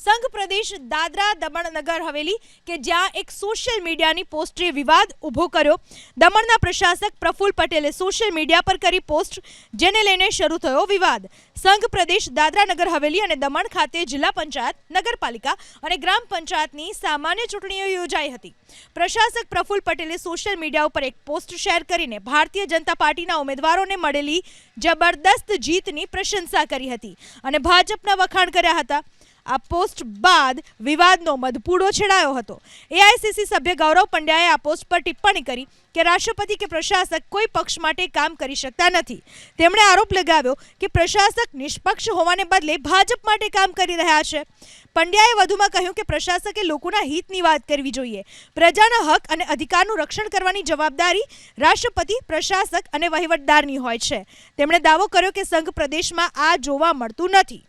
સંઘ પ્રદેશ દાદરા દમણ નગર હવેલી કે જ્યાં એક સોશિયલ મીડિયાની પોસ્ટે વિવાદ ઊભો કર્યો. દમણના પ્રશાસક પ્રફુલ પટેલે સોશિયલ મીડિયા પર કરી પોસ્ટ જેને લઈને શરૂ થયો વિવાદ. સંઘ પ્રદેશ દાદરા નગર હવેલી અને દમણ ખાતે જિલ્લા પંચાયત, નગરપાલિકા અને ગ્રામ પંચાયતની સામાન્ય ચૂંટણીઓ યોજાઈ હતી. પ્રશાસક પ્રફુલ પટેલે સોશિયલ મીડિયા ઉપર એક પોસ્ટ શેર કરીને ભારતીય જનતા પાર્ટીના ઉમેદવારોને મળેલી જબરદસ્ત જીતની પ્રશંસા કરી હતી અને ભાજપના વખાણ કર્યા હતા. આ પોસ્ટ બાદ વિવાદનો મધપૂડો છેડાયો હતો. એઆઈસીસી સભ્ય ગૌરવ પંડ્યાએ આ પોસ્ટ પર ટિપ્પણી કરી કે રાષ્ટ્રપતિ કે પ્રશાસક કોઈ પક્ષ માટે કામ કરી શકતા નથી. તેમણે આરોપ લગાવ્યો કે પ્રશાસક નિષ્પક્ષ હોવાને બદલે ભાજપ માટે કામ કરી રહ્યા છે. પંડ્યાએ વધુમાં કહ્યું કે પ્રશાસકે લોકોના હિતની વાત કરવી જોઈએ. પ્રજાના હક અને અધિકારનું રક્ષણ કરવાની જવાબદારી રાષ્ટ્રપતિ, પ્રશાસક અને વહીવટદારની હોય છે. તેમણે દાવો કર્યો કે સંઘ પ્રદેશમાં આ જોવા મળતું નથી.